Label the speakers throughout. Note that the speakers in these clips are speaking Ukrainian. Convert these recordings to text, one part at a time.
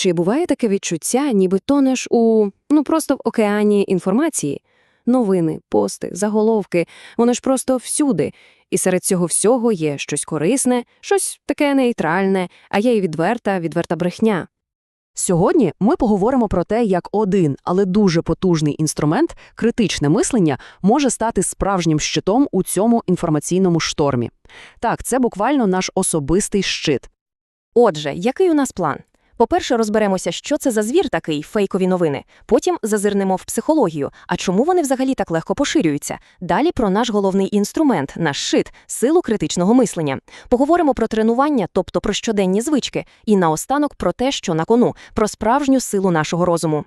Speaker 1: Чи буває таке відчуття, ніби тонеш у ну просто в океані інформації? Новини, пости, заголовки, вони ж просто всюди. І серед цього всього є щось корисне, щось таке нейтральне, а є і відверта, відверта брехня.
Speaker 2: Сьогодні ми поговоримо про те, як один, але дуже потужний інструмент критичне мислення може стати справжнім щитом у цьому інформаційному штормі. Так, це буквально наш особистий щит.
Speaker 3: Отже, який у нас план? По-перше, розберемося, що це за звір такий фейкові новини. Потім зазирнемо в психологію, а чому вони взагалі так легко поширюються. Далі про наш головний інструмент, наш шит, силу критичного мислення. Поговоримо про тренування, тобто про щоденні звички, і наостанок про те, що на кону, про справжню силу нашого розуму.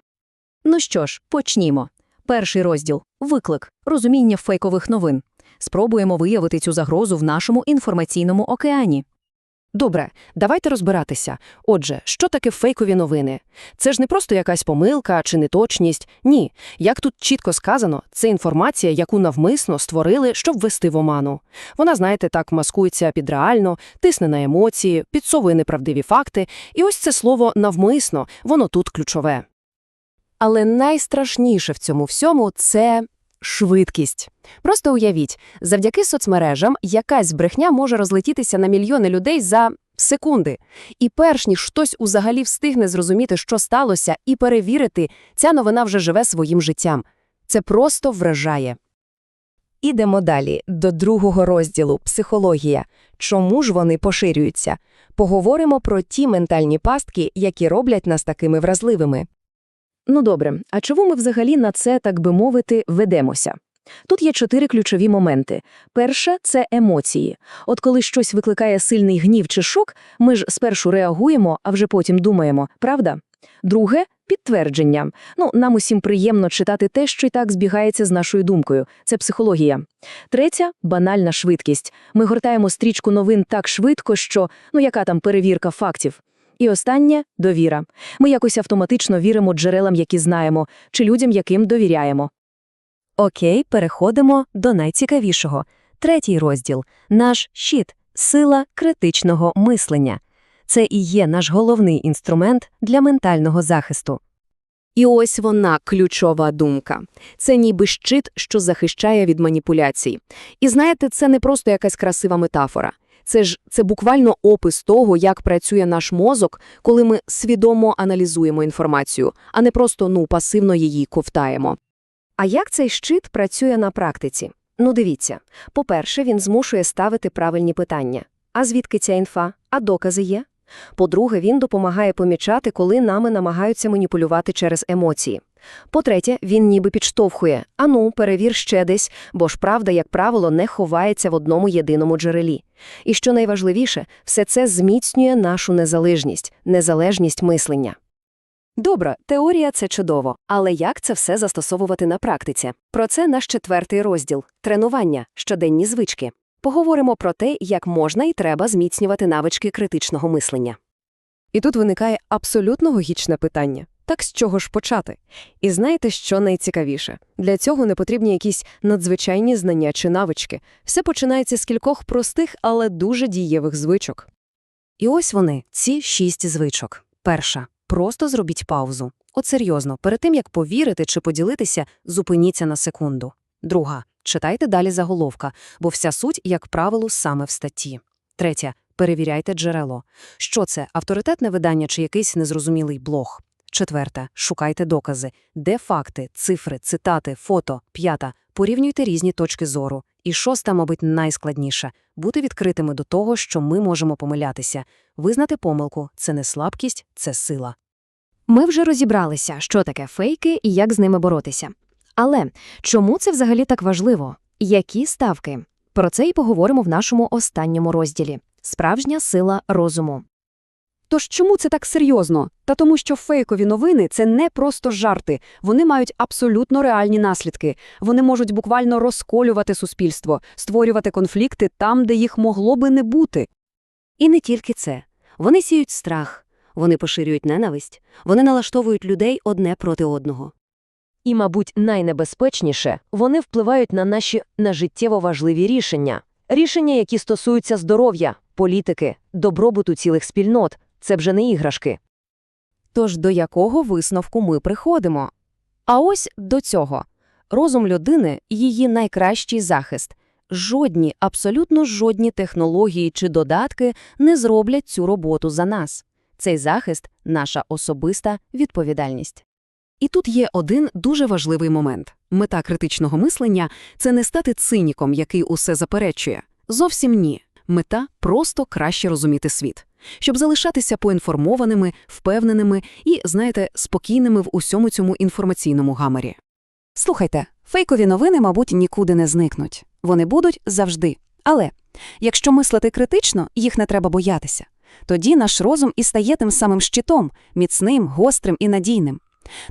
Speaker 4: Ну що ж, почнімо. Перший розділ виклик, розуміння фейкових новин. Спробуємо виявити цю загрозу в нашому інформаційному океані.
Speaker 1: Добре, давайте розбиратися. Отже, що таке фейкові новини? Це ж не просто якась помилка чи неточність. Ні. Як тут чітко сказано, це інформація, яку навмисно створили, щоб ввести в оману. Вона, знаєте, так маскується під реально, тисне на емоції, підсовує неправдиві факти. І ось це слово навмисно, воно тут ключове. Але найстрашніше в цьому всьому це швидкість. Просто уявіть, завдяки соцмережам якась брехня може розлетітися на мільйони людей за секунди. І перш ніж хтось узагалі встигне зрозуміти, що сталося, і перевірити, ця новина вже живе своїм життям. Це просто вражає.
Speaker 5: Ідемо далі, до другого розділу психологія. Чому ж вони поширюються? Поговоримо про ті ментальні пастки, які роблять нас такими вразливими.
Speaker 4: Ну добре, а чому ми взагалі на це, так би мовити, ведемося? Тут є чотири ключові моменти. Перше – це емоції. От коли щось викликає сильний гнів чи шок, ми ж спершу реагуємо, а вже потім думаємо, правда? Друге – підтвердження. Ну, нам усім приємно читати те, що й так збігається з нашою думкою. Це психологія. Третя – банальна швидкість. Ми гортаємо стрічку новин так швидко, що, ну яка там перевірка фактів. І останнє – довіра. Ми якось автоматично віримо джерелам, які знаємо, чи людям, яким довіряємо.
Speaker 5: Окей, переходимо до найцікавішого. Третій розділ – наш щит – сила критичного мислення. Це і є наш головний інструмент для ментального захисту.
Speaker 1: І ось вона, ключова думка. Це ніби щит, що захищає від маніпуляцій. І знаєте, це не просто якась красива метафора. Це ж це буквально опис того, як працює наш мозок, коли ми свідомо аналізуємо інформацію, а не просто ну пасивно її ковтаємо.
Speaker 5: А як цей щит працює на практиці? Ну дивіться. По-перше, він змушує ставити правильні питання. А звідки ця інфа? А докази є? По-друге, він допомагає помічати, коли нами намагаються маніпулювати через емоції. По-третє, він ніби підштовхує ану, перевір ще десь, бо ж правда, як правило, не ховається в одному єдиному джерелі. І що найважливіше, все це зміцнює нашу незалежність, незалежність мислення. Добре, теорія це чудово, але як це все застосовувати на практиці? Про це наш четвертий розділ тренування, щоденні звички. Поговоримо про те, як можна і треба зміцнювати навички критичного мислення.
Speaker 1: І тут виникає абсолютно логічне питання. Так з чого ж почати? І знаєте, що найцікавіше? Для цього не потрібні якісь надзвичайні знання чи навички. Все починається з кількох простих, але дуже дієвих звичок.
Speaker 5: І ось вони, ці шість звичок. Перша просто зробіть паузу. От серйозно, перед тим як повірити чи поділитися, зупиніться на секунду. Друга читайте далі заголовка, бо вся суть, як правило, саме в статті. Третя перевіряйте джерело. Що це авторитетне видання чи якийсь незрозумілий блог? Четверта шукайте докази, де факти, цифри, цитати, фото. П'ята порівнюйте різні точки зору. І шоста, мабуть, найскладніше бути відкритими до того, що ми можемо помилятися. Визнати помилку це не слабкість, це сила.
Speaker 4: Ми вже розібралися, що таке фейки і як з ними боротися. Але чому це взагалі так важливо? Які ставки? Про це і поговоримо в нашому останньому розділі Справжня сила розуму.
Speaker 2: Тож чому це так серйозно? Та тому, що фейкові новини це не просто жарти, вони мають абсолютно реальні наслідки. Вони можуть буквально розколювати суспільство, створювати конфлікти там, де їх могло би не бути.
Speaker 5: І не тільки це. Вони сіють страх, вони поширюють ненависть, вони налаштовують людей одне проти одного. І, мабуть, найнебезпечніше вони впливають на наші на життєво важливі рішення. Рішення, які стосуються здоров'я, політики, добробуту цілих спільнот це вже не іграшки.
Speaker 3: Тож до якого висновку ми приходимо? А ось до цього. Розум людини – її найкращий захист. Жодні, абсолютно жодні технології чи додатки не зроблять цю роботу за нас. Цей захист – наша особиста відповідальність.
Speaker 2: І тут є один дуже важливий момент. Мета критичного мислення – це не стати циніком, який усе заперечує. Зовсім ні. Мета – просто краще розуміти світ. Щоб залишатися поінформованими, впевненими і, знаєте, спокійними в усьому цьому інформаційному гамері. Слухайте, фейкові новини, мабуть, нікуди не зникнуть. Вони будуть завжди. Але якщо мислити критично, їх не треба боятися. Тоді наш розум і стає тим самим щитом, міцним, гострим і надійним.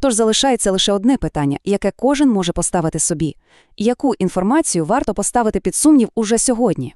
Speaker 2: Тож залишається лише одне питання, яке кожен може поставити собі. Яку інформацію варто поставити під сумнів уже сьогодні?